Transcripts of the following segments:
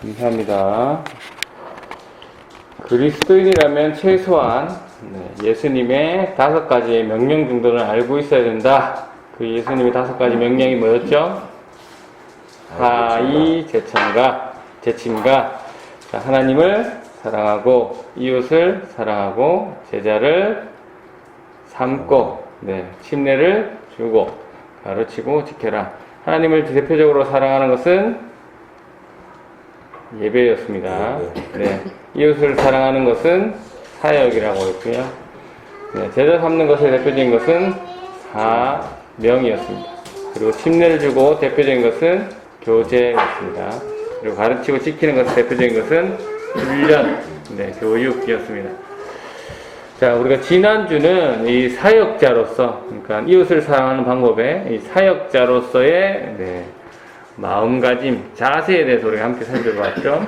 감사합니다. 그리스도인이라면 최소한 네, 예수님의 다섯 가지의 명령 정도는 알고 있어야 된다. 그 예수님의 다섯 가지 명령이 뭐였죠? 하이 제천가 제친가 자, 하나님을 사랑하고 이웃을 사랑하고 제자를 삼고 네, 침례를 주고 가르치고 지켜라. 하나님을 대표적으로 사랑하는 것은 예배였습니다. 네, 이웃을 사랑하는 것은 사역이라고 했고요. 네, 제자 삼는 것의 대표적인 것은 사명이었습니다. 그리고 침례를 주고 대표적인 것은 교제였습니다. 그리고 가르치고 지키는 것의 대표적인 것은 훈련, 네, 교육이었습니다. 자, 우리가 지난주는 이 사역자로서, 그러니까 이웃을 사랑하는 방법에 이 사역자로서의 네, 마음가짐, 자세에 대해서 우리가 함께 살펴봤죠.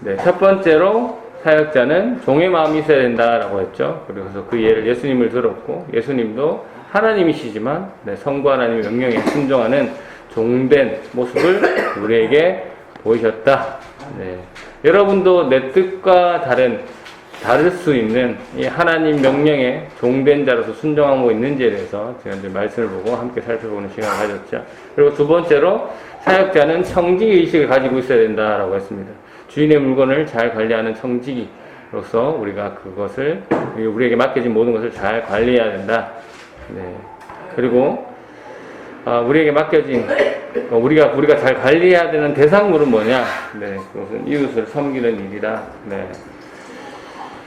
네, 첫 번째로 사역자는 종의 마음이 있어야 된다라고 했죠. 그래서 그 예를 예수님을 들었고, 예수님도 하나님이시지만 네, 성부 하나님의 명령에 순종하는 종된 모습을 우리에게 보이셨다. 네. 여러분도 내 뜻과 다른 다를 수 있는 이 하나님 명령에 종된 자로서 순종하고 있는지에 대해서 제가 이제 말씀을 보고 함께 살펴보는 시간을 가졌죠. 그리고 두 번째로 사역자는 청지기 의식을 가지고 있어야 된다라고 했습니다. 주인의 물건을 잘 관리하는 청지기로서 우리가 그것을 우리에게 맡겨진 모든 것을 잘 관리해야 된다. 네. 그리고 아, 우리에게 맡겨진 어, 우리가 우리가 잘 관리해야 되는 대상물은 뭐냐? 네, 그것은 이웃을 섬기는 일이다. 네.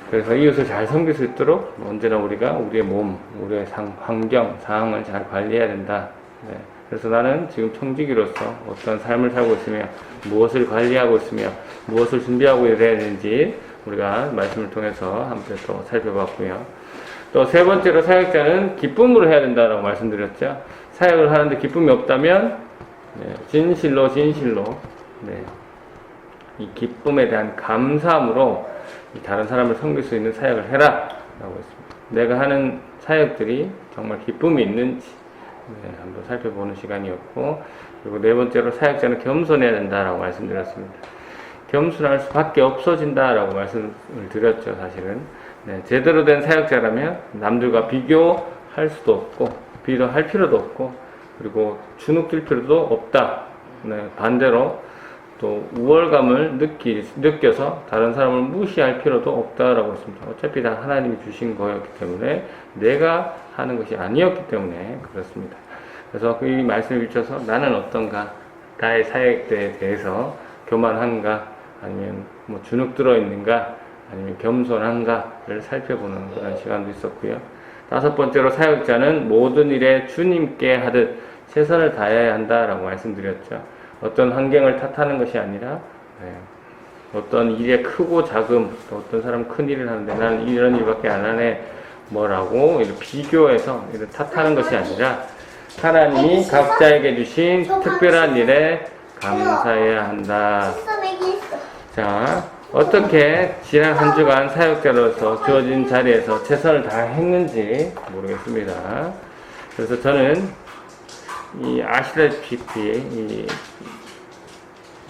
그래서 이웃을 잘 섬길 수 있도록 언제나 우리가 우리의 몸, 우리의 상, 환경, 상황을 잘 관리해야 된다. 네. 그래서 나는 지금 청지기로서 어떤 삶을 살고 있으며 무엇을 관리하고 있으며 무엇을 준비하고 이래야 되는지 우리가 말씀을 통해서 함께 또 살펴봤고요. 또 세 번째로 사역자는 기쁨으로 해야 된다라고 말씀드렸죠. 사역을 하는데 기쁨이 없다면 네, 진실로 진실로 네, 이 기쁨에 대한 감사함으로 이 다른 사람을 섬길 수 있는 사역을 해라 라고 했습니다. 내가 하는 사역들이 정말 기쁨이 있는지 네, 한번 살펴보는 시간이었고 그리고 네 번째로 사역자는 겸손해야 된다라고 말씀드렸습니다. 겸손할 수밖에 없어진다라고 말씀을 드렸죠 사실은 네, 제대로 된 사역자라면 남들과 비교할 수도 없고 비교할 필요도 없고 그리고 주눅들 필요도 없다. 네, 반대로 또 우월감을 느끼, 느껴서 다른 사람을 무시할 필요도 없다라고 했습니다. 어차피 다 하나님이 주신 거였기 때문에 내가 하는 것이 아니었기 때문에 그렇습니다. 그래서 이 말씀을 비춰서 나는 어떤가, 나의 사역에 대해서 교만한가, 아니면 뭐 주눅 들어 있는가, 아니면 겸손한가를 살펴보는 그런 시간도 있었고요. 다섯 번째로 사역자는 모든 일에 주님께 하듯 최선을 다해야 한다라고 말씀드렸죠. 어떤 환경을 탓하는 것이 아니라 네, 어떤 일에 크고 작음, 또 어떤 사람 큰 일을 하는데 나는 이런 일밖에 안 하네 뭐라고 이렇게 비교해서 이렇게 탓하는 것이 아니라 하나님이 각자에게 주신 특별한 일에 감사해야 한다. 자, 어떻게 지난 한 주간 사역자로서 주어진 자리에서 최선을 다했는지 모르겠습니다. 그래서 저는 이 아시다시피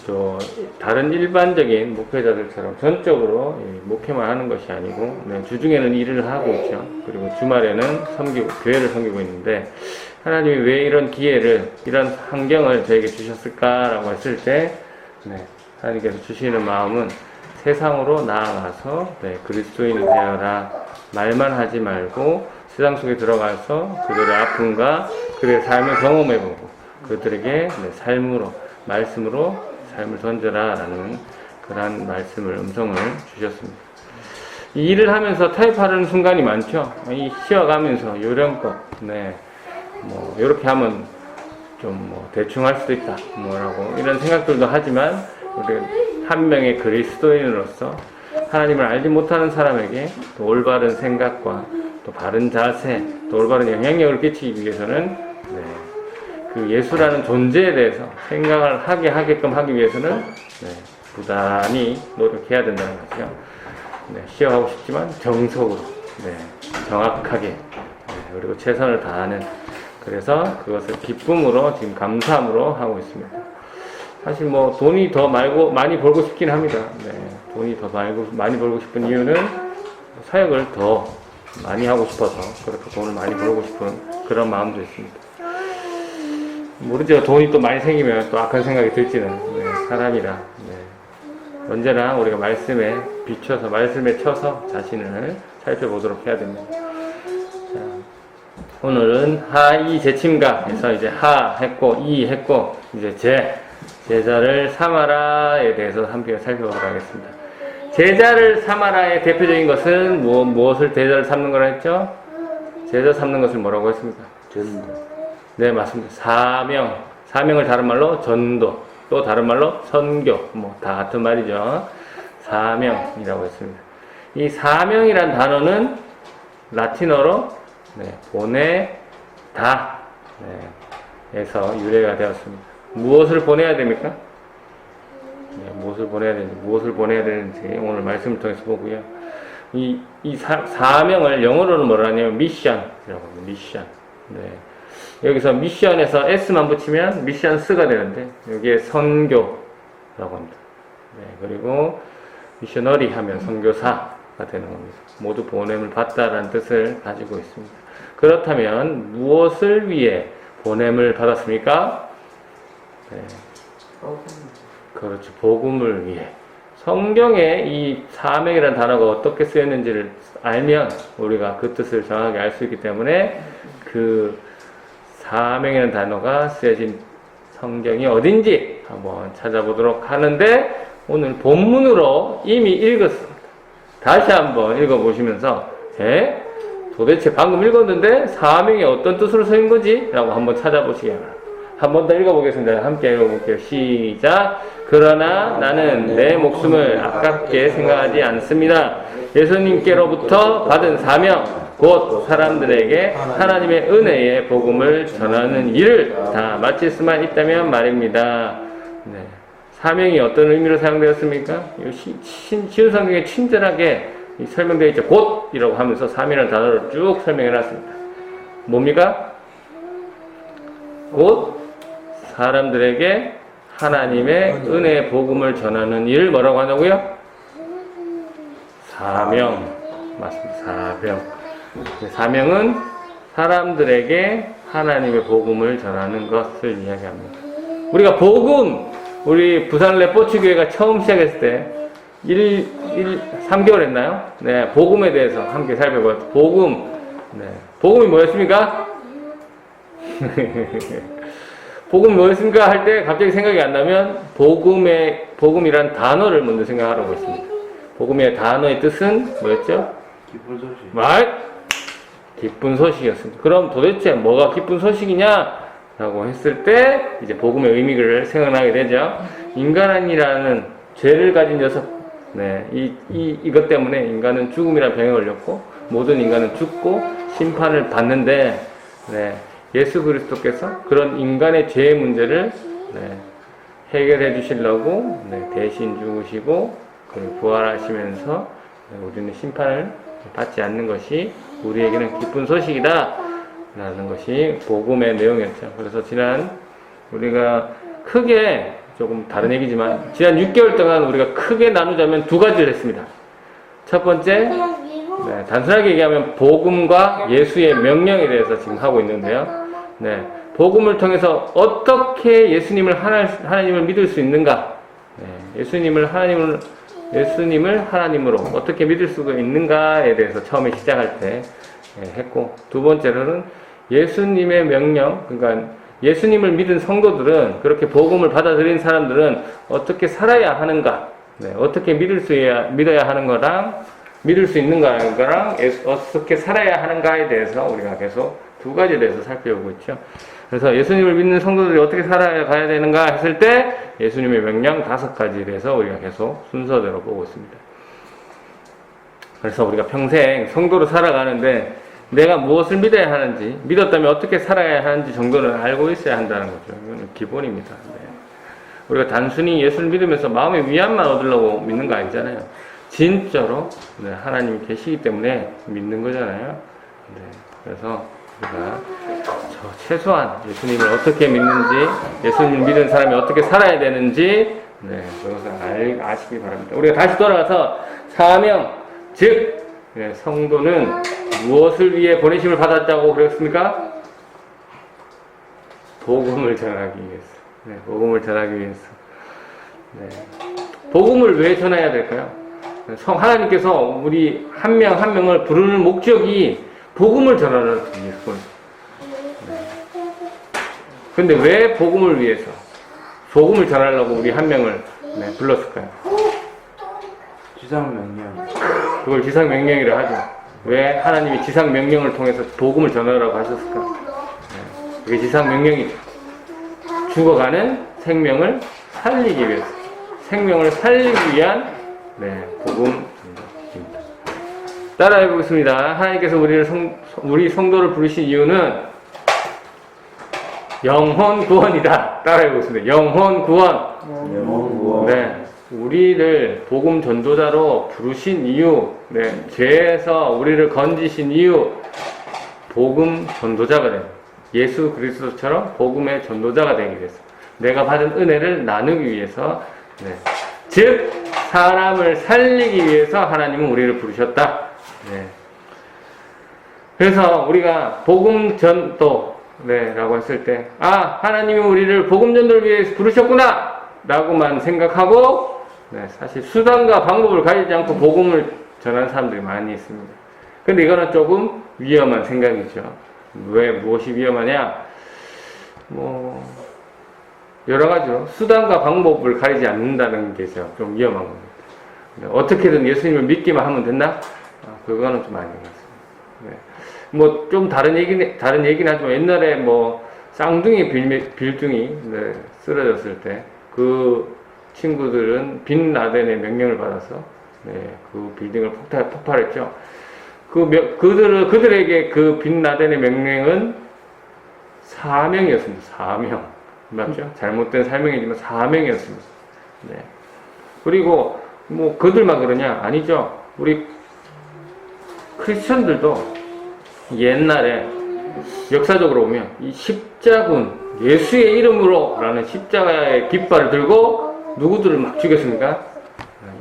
이또 다른 일반적인 목회자들처럼 전적으로 이 목회만 하는 것이 아니고 네, 주중에는 일을 하고 있죠. 그리고 주말에는 섬기고 교회를 섬기고 있는데 하나님이 왜 이런 기회를 이런 환경을 저에게 주셨을까라고 했을 때 네, 하나님께서 주시는 마음은 세상으로 나아가서 네, 그리스도인이 되어라 말만 하지 말고 세상 속에 들어가서 그들의 아픔과 그들의 삶을 경험해보고 그들에게 네, 삶으로 말씀으로 삶을 던져라라는 그러한 말씀을 음성을 주셨습니다. 이 일을 하면서 타협하는 순간이 많죠. 이 쉬어가면서 요령껏 네, 뭐 이렇게 하면 좀 뭐 대충 할 수도 있다 뭐라고 이런 생각들도 하지만 우리 한 명의 그리스도인으로서 하나님을 알지 못하는 사람에게 또 올바른 생각과 또 바른 자세, 또 올바른 영향력을 끼치기 위해서는 네, 그 예수라는 존재에 대해서 생각을 하게 하게끔 하기 위해서는 네, 부단히 노력해야 된다는 거죠. 네, 쉬어가고 싶지만 정석으로, 네, 정확하게, 네, 그리고 최선을 다하는 그래서 그것을 기쁨으로 지금 감사함으로 하고 있습니다. 사실 뭐 돈이 더 말고 많이 벌고 싶긴 합니다. 네, 돈이 더 말고 많이 벌고 싶은 이유는 사역을 더 많이 하고 싶어서 그렇게 돈을 많이 벌고 싶은 그런 마음도 있습니다. 모르죠. 돈이 또 많이 생기면 또 악한 생각이 들지는 네, 사람이라 네. 언제나 우리가 말씀에 비춰서 말씀에 쳐서 자신을 살펴보도록 해야 됩니다. 자, 오늘은 하이 제침가에서 이제 하 했고 이 했고 이제 제 제자를 삼아라에 대해서 함께 살펴보도록 하겠습니다. 제자를 삼아라의 대표적인 것은 무엇, 무엇을 제자를 삼는 거라 했죠? 제자 삼는 것을 뭐라고 했습니까? 전도. 네, 맞습니다. 사명. 사명을 다른 말로 전도. 또 다른 말로 선교. 뭐, 다 같은 말이죠. 사명이라고 했습니다. 이 사명이란 단어는 라틴어로 네, 보내다. 네, 에서 유래가 되었습니다. 무엇을 보내야 됩니까? 네, 무엇을 보내야 되는지, 무엇을 보내야 되는지 오늘 말씀을 통해서 보고요. 이, 이 사, 사명을 영어로는 뭐라 하냐면 미션이라고 합니다. 미션. 네. 여기서 미션에서 S만 붙이면 미션 스가 되는데 여기에 선교라고 합니다. 네, 그리고 미셔너리 하면 선교사가 되는 겁니다. 모두 보냄을 받다라는 뜻을 가지고 있습니다. 그렇다면 무엇을 위해 보냄을 받았습니까? 네, 그렇죠. 복음을 위해. 성경에 이 사명이라는 단어가 어떻게 쓰였는지를 알면 우리가 그 뜻을 정확하게 알수 있기 때문에 그 사명이라는 단어가 쓰여진 성경이 어딘지 한번 찾아보도록 하는데 오늘 본문으로 이미 읽었습니다. 다시 한번 읽어보시면서 에? 도대체 방금 읽었는데 사명이 어떤 뜻으로 쓰인 거지? 라고 한번 찾아보시기 바랍니다. 한 번 더 읽어보겠습니다. 함께 읽어볼게요. 시작. 그러나 나는 내 목숨을 아깝게 생각하지 않습니다. 예수님께로부터 받은 사명, 곧 사람들에게 하나님의 은혜의 복음을 전하는 일을 다 마칠 수만 있다면 말입니다. 네. 사명이 어떤 의미로 사용되었습니까? 이 시- 신- 쉬운 성경에 친절하게 이 설명되어 있죠. 곧 이라고 하면서 사명이라는 단어를 쭉 설명해 놨습니다. 뭡니까? 곧 사람들에게 하나님의 은혜의 복음을 전하는 일을 뭐라고 하냐고요? 사명. 맞습니다. 사명. 네, 사명은 사람들에게 하나님의 복음을 전하는 것을 이야기합니다. 우리가 복음, 우리 부산 레포츠교회가 처음 시작했을 때 1, 1, 3개월 했나요? 네, 복음에 대해서 함께 살펴봤죠. 복음. 네. 복음이 뭐였습니까? 복음이 뭐였습니까? 할때 갑자기 생각이 안 나면 복음의, 복음이란 단어를 먼저 생각하라고 했습니다. 복음의 단어의 뜻은 뭐였죠? 기쁜 소식. 말 기쁜 소식이었습니다. 그럼 도대체 뭐가 기쁜 소식이냐? 라고 했을 때 이제 복음의 의미를 생각나게 되죠. 인간이라는 죄를 가진 녀석, 네, 이, 이, 이것 때문에 인간은 죽음이라는 병에 걸렸고 모든 인간은 죽고 심판을 받는데 네, 예수 그리스도께서 그런 인간의 죄의 문제를 네, 해결해 주시려고 네, 대신 죽으시고 부활하시면서 네, 우리는 심판을 받지 않는 것이 우리에게는 기쁜 소식이다 라는 것이 복음의 내용이었죠. 그래서 지난 우리가 크게 조금 다른 얘기지만 지난 6개월 동안 우리가 크게 나누자면 두 가지를 했습니다. 첫 번째 네, 단순하게 얘기하면 복음과 예수의 명령에 대해서 지금 하고 있는데요. 네, 복음을 통해서 어떻게 예수님을 하나, 하나님을 믿을 수 있는가? 네, 예수님을 하나님을 예수님을 하나님으로 어떻게 믿을 수가 있는가에 대해서 처음에 시작할 때 예, 했고 두 번째로는 예수님의 명령, 그러니까 예수님을 믿은 성도들은 그렇게 복음을 받아들인 사람들은 어떻게 살아야 하는가, 네, 어떻게 믿을 수 있어야, 믿어야 하는 거랑 믿을 수 거랑 예수- 어떻게 살아야 하는가에 대해서 우리가 계속 두 가지에 대해서 살펴보고 있죠. 그래서 예수님을 믿는 성도들이 어떻게 살아야 가야 되는가 했을 때 예수님의 명령 다섯 가지에 대해서 우리가 계속 순서대로 보고 있습니다. 그래서 우리가 평생 성도로 살아가는데 내가 무엇을 믿어야 하는지, 믿었다면 어떻게 살아야 하는지 정도는 알고 있어야 한다는 거죠. 이거는 기본입니다. 네. 우리가 단순히 예수를 믿으면서 마음의 위안만 얻으려고 믿는 거 아니잖아요. 진짜로 네, 하나님이 계시기 때문에 믿는 거잖아요. 네, 그래서 우리가 저 최소한 예수님을 어떻게 믿는지, 예수님 믿는 사람이 어떻게 살아야 되는지, 네, 그것을 알, 아시기 바랍니다. 우리가 다시 돌아가서 사명, 즉, 네, 성도는 무엇을 위해 보내심을 받았다고 그랬습니까? 복음을 전하기 위해서. 네, 복음을 전하기 위해서. 네. 복음을 왜 전해야 될까요? 성 하나님께서 우리 한명한 명을 부르는 목적이 복음을 전하는 위해서. 근데 왜 복음을 위해서? 복음을 전하려고 우리 한 명을 네, 불렀을까요? 지상 명령. 그걸 지상 명령이라 하죠. 왜 하나님이 지상 명령을 통해서 복음을 전하라고 하셨을까? 네, 그게 지상 명령이죠. 죽어가는 생명을 살리기 위해서. 생명을 살리기 위한 네, 복음 입니다. 따라해 보겠습니다. 하나님께서 우리를 성, 우리 성도를 부르신 이유는 영혼 구원이다. 따라해 보겠습니다. 영혼 구원. 영원 구원. 네. 우리를 복음 전도자로 부르신 이유, 네. 죄에서 우리를 건지신 이유, 복음 전도자가 된 예수 그리스도처럼 복음의 전도자가 되기 위해서 내가 받은 은혜를 나누기 위해서 네. 즉 사람을 살리기 위해서 하나님은 우리를 부르셨다. 네. 그래서 우리가 복음 전도 네라고 했을 때 아 하나님이 우리를 복음 전도를 위해 부르셨구나 라고만 생각하고 네, 사실 수단과 방법을 가지지 않고 복음을 전하는 사람들이 많이 있습니다. 근데 이거는 조금 위험한 생각이죠. 왜 무엇이 위험하냐? 뭐 여러 가지로 수단과 방법을 가리지 않는다는 게죠. 좀 위험한 겁니다. 네, 어떻게든 예수님을 믿기만 하면 된다? 아, 그거는 좀 아닌 것 같습니다. 네. 뭐좀 다른 얘기 다른 얘기는 하지만 옛날에 뭐 쌍둥이 빌, 빌둥이 네, 쓰러졌을 때 그 친구들은 빈 라덴의 명령을 받아서 네, 그 빌딩을 폭발, 폭발했죠. 그 명- 그들은 그들에게 그 빈 라덴의 명령은 사명이었습니다. 사명 맞죠? 잘못된 사명이지만 사명이었습니다. 네. 그리고 뭐 그들만 그러냐? 아니죠. 우리 크리스천들도 옛날에 역사적으로 보면 이 십자군 예수의 이름으로라는 십자가의 깃발을 들고 누구들을 막 죽였습니까?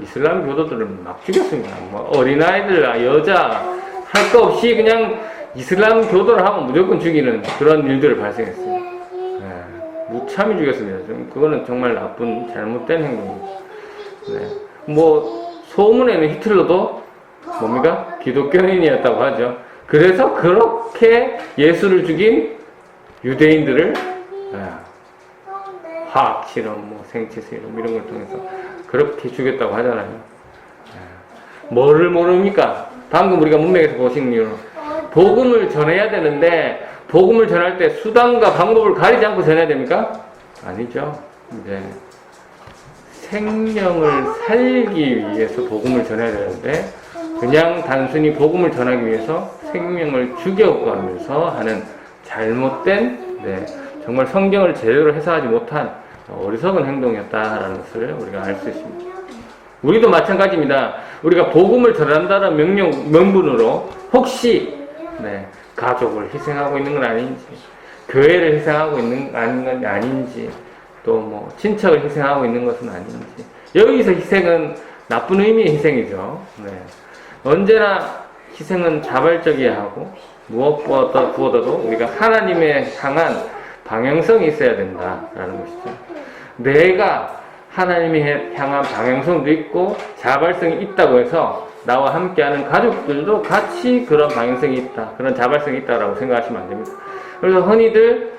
이슬람 교도들을 막 죽였습니다. 뭐 어린아이들, 여자 할 거 없이 그냥 이슬람 교도를 하면 무조건 죽이는 그런 일들을 발생했어요. 네, 무참히 죽였습니다. 좀 그거는 정말 나쁜 잘못된 행동입니다. 네. 뭐 소문에는 히틀러도 뭡니까? 기독교인이었다고 하죠. 그래서 그렇게 예수를 죽인 유대인들을 아, 화학 실험, 뭐 생체 실험 이런 걸 통해서 그렇게 죽였다고 하잖아요. 아, 뭐를 모릅니까? 방금 우리가 문맥에서 보신 이유로 복음을 전해야 되는데 복음을 전할 때 수단과 방법을 가리지 않고 전해야 됩니까? 아니죠. 이제 생명을 살기 위해서 복음을 전해야 되는데 그냥 단순히 복음을 전하기 위해서 생명을 죽여가면서 하는 잘못된 네, 정말 성경을 제대로 해석하지 못한 어리석은 행동이었다라는 것을 우리가 알 수 있습니다. 우리도 마찬가지입니다. 우리가 복음을 전한다는 명령 명분으로 혹시 네, 가족을 희생하고 있는 건 아닌지, 교회를 희생하고 있는 건 아닌지, 또 뭐 친척을 희생하고 있는 것은 아닌지. 여기서 희생은 나쁜 의미의 희생이죠. 네. 언제나 희생은 자발적이어야 하고 무엇보다 무엇보다도 우리가 하나님의 향한 방향성이 있어야 된다라는 것이죠. 내가 하나님이 향한 방향성도 있고 자발성이 있다고 해서 나와 함께하는 가족들도 같이 그런 방향성이 있다, 그런 자발성이 있다라고 생각하시면 안 됩니다. 그래서 흔히들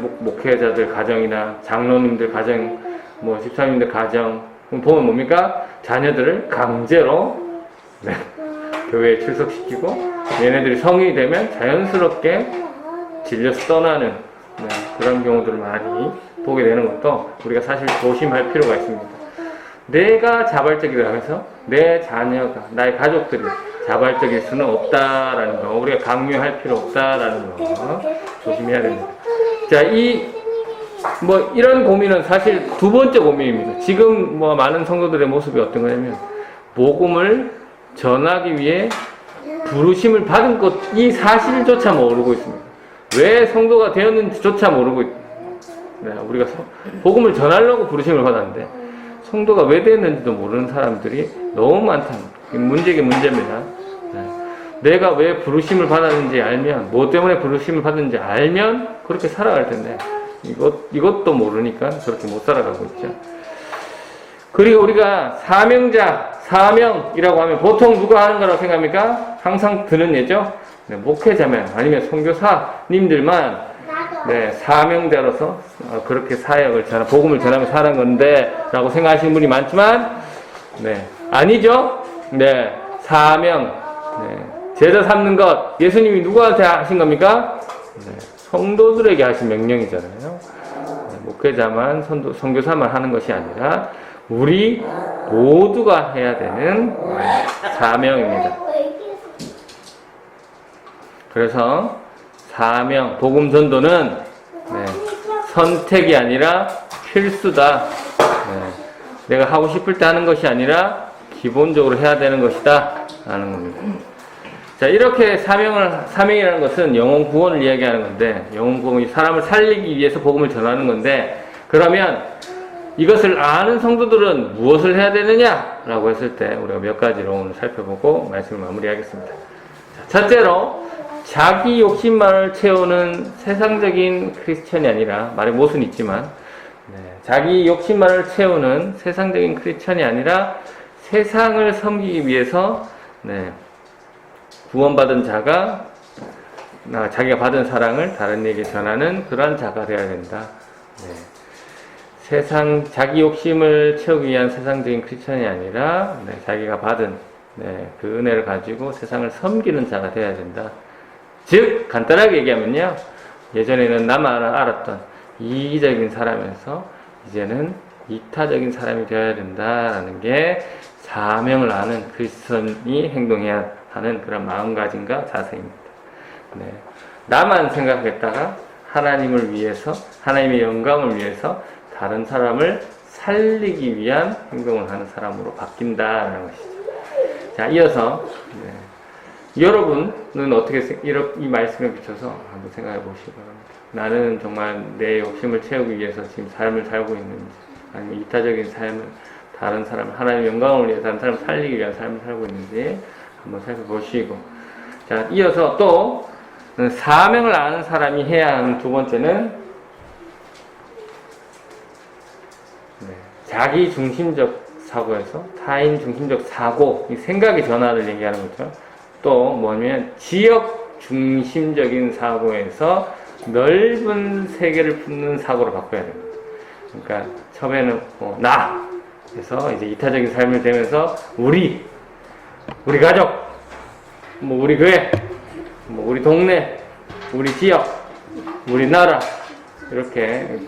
목, 목회자들 가정이나 장로님들 가정, 뭐 집사님들 가정 보면 뭡니까? 자녀들을 강제로 네, 교회에 출석시키고 얘네들이 성인이 되면 자연스럽게 질려서 떠나는 네, 그런 경우들을 많이 보게 되는 것도 우리가 사실 조심할 필요가 있습니다. 내가 자발적이라 해서 내 자녀가 나의 가족들이 자발적일 수는 없다라는 거 우리가 강요할 필요 없다라는 거 조심해야 됩니다. 자, 이 뭐 이런 고민은 사실 두 번째 고민입니다. 지금 뭐 많은 성도들의 모습이 어떤 거냐면 복음을 전하기 위해 부르심을 받은 것 이 사실조차 모르고 있습니다. 왜 성도가 되었는지조차 모르고 있- 네, 우리가 서- 복음을 전하려고 부르심을 받았는데 성도가 왜 됐는지도 모르는 사람들이 너무 많다. 이 문제게 문제입니다. 네. 내가 왜 부르심을 받았는지 알면, 뭐 때문에 부르심을 받았는지 알면 그렇게 살아갈 텐데, 이것, 이것도 모르니까 그렇게 못 살아가고 있죠. 그리고 우리가 사명자, 사명이라고 하면 보통 누가 하는 거라고 생각합니까? 항상 드는 예죠? 네, 목회자면 아니면 선교사님들만 네, 사명자로서 어, 그렇게 사역을 전하, 복음을 전하며 사는 건데 라고 생각하시는 분이 많지만 네, 아니죠? 네, 사명, 네, 제자 삼는 것 예수님이 누구한테 하신 겁니까? 네, 성도들에게 하신 명령이잖아요. 네, 목회자만 선도, 선교사만 하는 것이 아니라 우리 모두가 해야 되는 네, 사명입니다. 그래서 사명, 복음 전도는 네, 선택이 아니라 필수다. 네, 내가 하고 싶을 때 하는 것이 아니라 기본적으로 해야 되는 것이다. 라는 겁니다. 자, 이렇게 사명을, 사명이라는 것은 영혼 구원을 이야기하는 건데, 영혼 구원이 사람을 살리기 위해서 복음을 전하는 건데, 그러면 이것을 아는 성도들은 무엇을 해야 되느냐? 라고 했을 때, 우리가 몇 가지로 오늘 살펴보고 말씀을 마무리하겠습니다. 자, 첫째로, 자기 욕심만을 채우는 세상적인 크리스천이 아니라, 말에 못은 있지만, 네, 자기 욕심만을 채우는 세상적인 크리스천이 아니라, 세상을 섬기기 위해서, 네, 구원받은 자가 나 자기가 받은 사랑을 다른 이에게 전하는 그러한 자가 되어야 된다. 네. 세상 자기 욕심을 채우기 위한 세상적인 크리스천이 아니라 네, 자기가 받은 네, 그 은혜를 가지고 세상을 섬기는 자가 되어야 된다. 즉 간단하게 얘기하면요. 예전에는 나만 알았던 이기적인 사람에서 이제는 이타적인 사람이 되어야 된다라는 게 사명을 아는 크리스천이 행동해야 하는 그런 마음가짐과 자세입니다. 네. 나만 생각했다가 하나님을 위해서, 하나님의 영광을 위해서 다른 사람을 살리기 위한 행동을 하는 사람으로 바뀐다라는 것이죠. 자, 이어서 네. 여러분은 어떻게 이 말씀에 비춰서 한번 생각해 보시기 바랍니다. 나는 정말 내 욕심을 채우기 위해서 지금 삶을 살고 있는지, 아니면 이타적인 삶을 다른 사람, 하나님의 영광을 위해 다른 사람을 살리기 위한 삶을 살고 있는지 한번 살펴보시고, 자, 이어서 또 사명을 아는 사람이 해야 하는 두 번째는 네, 자기 중심적 사고에서 타인 중심적 사고, 이 생각의 전환을 얘기하는 거죠. 또 뭐냐면 지역 중심적인 사고에서 넓은 세계를 품는 사고로 바꿔야 됩니다. 그러니까 처음에는 뭐 나, 그래서 이제 이타적인 삶을 되면서 우리, 우리 가족, 뭐 우리 교회, 뭐 우리 동네, 우리 지역, 우리 나라 이렇게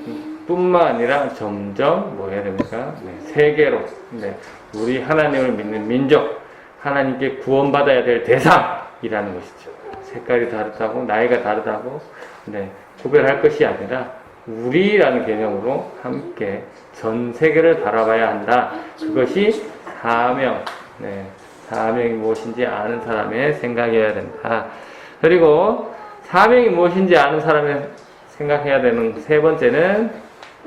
뿐만 아니라 점점 뭐 해야 됩니까? 네, 세계로 네, 우리 하나님을 믿는 민족, 하나님께 구원받아야 될 대상이라는 것이죠. 색깔이 다르다고 나이가 다르다고 네, 구별할 것이 아니라 우리라는 개념으로 함께 전 세계를 바라봐야 한다. 그것이 사명, 네, 사명이 무엇인지 아는 사람의 생각이어야 된다. 그리고 사명이 무엇인지 아는 사람의 생각해야 되는 세 번째는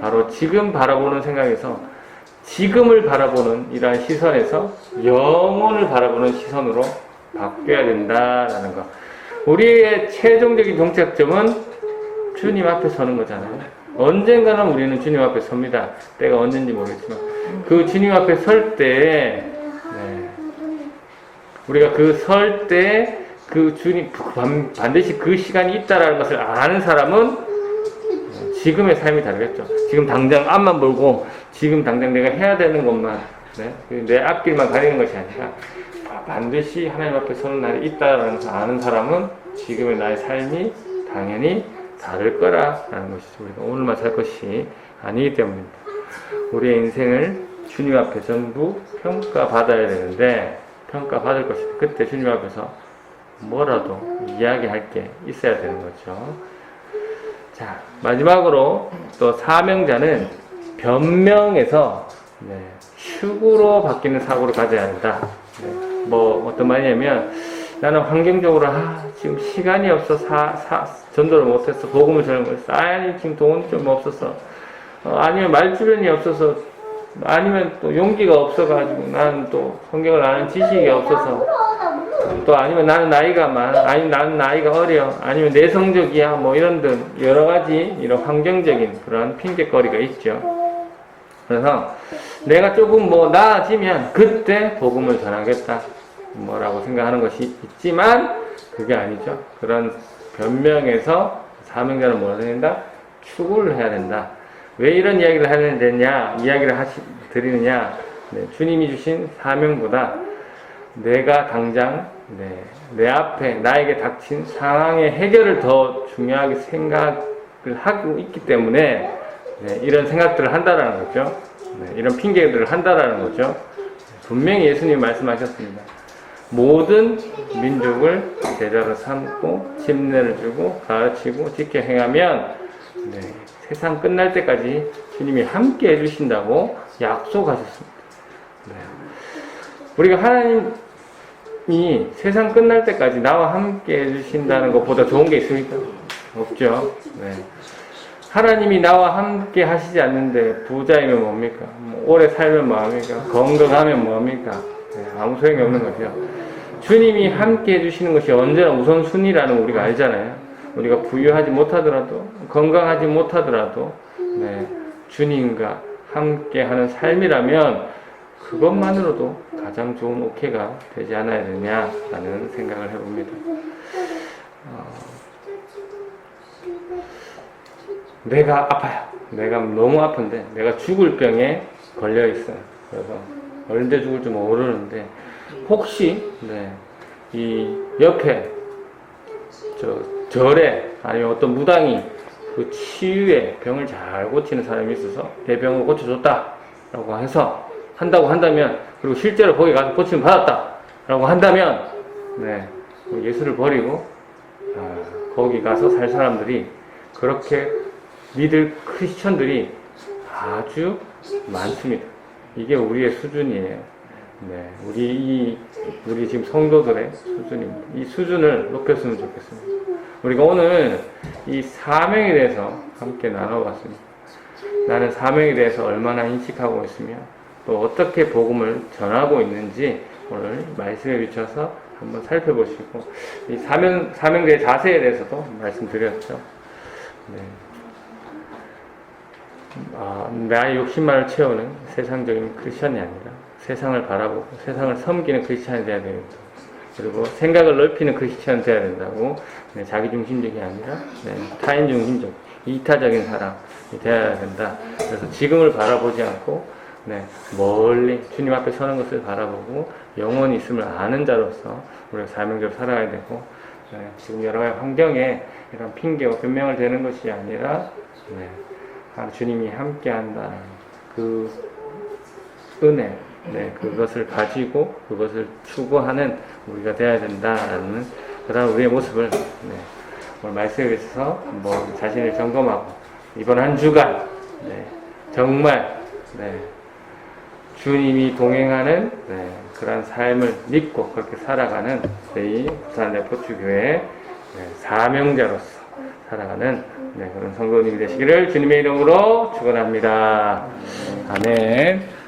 바로 지금 바라보는 생각에서 지금을 바라보는 이러한 시선에서 영혼을 바라보는 시선으로 바뀌어야 된다라는 것. 우리의 최종적인 정착점은 주님 앞에 서는 거잖아요. 언젠가는 우리는 주님 앞에 섭니다. 때가 언젠지 모르겠지만 그 주님 앞에 설 때, 네. 우리가 그 설 때 그 주님 반- 반드시 그 시간이 있다라는 것을 아는 사람은 지금의 삶이 다르겠죠. 지금 당장 앞만 보고 지금 당장 내가 해야 되는 것만 네? 내 앞길만 가리는 것이 아니라 반드시 하나님 앞에 서는 날이 있다라는 것을 아는 사람은 지금의 나의 삶이 당연히 다를 거라라는 것이죠. 우리가 오늘만 살 것이 아니기 때문입니다. 우리의 인생을 주님 앞에 전부 평가받아야 되는데 평가받을 것이다. 그때 주님 앞에서 뭐라도 이야기할 게 있어야 되는 거죠. 자, 마지막으로 또 사명자는 변명에서 네, 축으로 바뀌는 사고를 가져야 한다. 네, 뭐 어떤 말이냐면 나는 환경적으로 아 지금 시간이 없어 사, 사 전도를 못했어 복음을 전하는 거였어 아니 지금 돈좀 없어서 어, 아니면 말주변이 없어서 아니면 또 용기가 없어가지고 나는 또 성경을 아는 지식이 없어서 또 아니면 나는 나이가 많아 아니면 나는 나이가 어려 아니면 내성적이야 뭐 이런 등 여러 가지 이런 환경적인 그런 핑계거리가 있죠 그래서 내가 조금 뭐 나아지면 그때 복음을 전하겠다 뭐라고 생각하는 것이 있지만 그게 아니죠. 그런 변명에서 사명자는 뭐라 된다? 추구를 해야 된다. 왜 이런 이야기를 하는 되냐 이야기를 하시 드리느냐. 네, 주님이 주신 사명보다 내가 당장 네, 내 앞에 나에게 닥친 상황의 해결을 더 중요하게 생각을 하고 있기 때문에 네, 이런 생각들을 한다라는 거죠. 네, 이런 핑계들을 한다라는 거죠. 분명히 예수님이 말씀하셨습니다. 모든 민족을 제자로 삼고 침례를 주고 가르치고 지켜 행하면 네, 세상 끝날 때까지 주님이 함께 해주신다고 약속하셨습니다. 네. 우리가 하나님이 세상 끝날 때까지 나와 함께 해주신다는 것보다 좋은 게 있습니까? 없죠. 네. 하나님이 나와 함께 하시지 않는데 부자이면 뭡니까? 뭐 오래 살면 뭐합니까? 건강하면 뭐합니까? 네, 아무 소용이 없는 거죠. 주님이 함께 해주시는 것이 언제나 우선순위라는 걸 우리가 알잖아요. 우리가 부유하지 못하더라도, 건강하지 못하더라도, 네, 주님과 함께 하는 삶이라면 그것만으로도 가장 좋은 오케이가 되지 않아야 되냐라는 생각을 해봅니다. 어, 내가 아파요. 내가 너무 아픈데 내가 죽을 병에 걸려 있어요. 그래서 언제 죽을지 모르는데 혹시 네, 이 옆에 저 절에 아니면 어떤 무당이 그 치유에 병을 잘 고치는 사람이 있어서 내 병을 고쳐줬다라고 해서 한다고 한다면 그리고 실제로 거기 가서 고침을 받았다라고 한다면 네, 예수를 버리고 아, 거기 가서 살 사람들이 그렇게 믿을 크리스천들이 아주 많습니다. 이게 우리의 수준이에요. 네, 우리 이 우리 지금 성도들의 수준입니다. 이 수준을 높였으면 좋겠습니다. 우리가 오늘 이 사명에 대해서 함께 나눠봤습니다. 나는 사명에 대해서 얼마나 인식하고 있으며 또 어떻게 복음을 전하고 있는지 오늘 말씀에 비춰서 한번 살펴보시고 이 사명 사명대의 자세에 대해서도 말씀드렸죠. 네. 아, 나의 욕심만을 채우는 세상적인 크리스천이 아니라 세상을 바라보고 세상을 섬기는 크리스천이 되어야 됩니다. 그리고 생각을 넓히는 크리스천 되어야 된다고 네, 자기중심적이 아니라 네, 타인중심적, 이타적인 사람이 되어야 된다. 그래서 지금을 바라보지 않고 네, 멀리 주님 앞에 서는 것을 바라보고 영원히 있음을 아는 자로서 우리가 사명적으로 살아야 되고 네, 지금 여러 가지 환경에 이런 핑계와 변명을 대는 것이 아니라 네, 아, 주님이 함께한다 그 은혜 네, 그것을 가지고 그것을 추구하는 우리가 되어야 된다라는 그런 우리의 모습을 네, 오늘 말씀에 있어서 뭐 자신을 점검하고 이번 한 주간 네, 정말 네, 주님이 동행하는 네, 그런 삶을 믿고 그렇게 살아가는 저희 부산 레포츠 교회 네, 사명자로서 살아가는 네, 그런 성도님이 되시기를 주님의 이름으로 축원합니다. 아멘.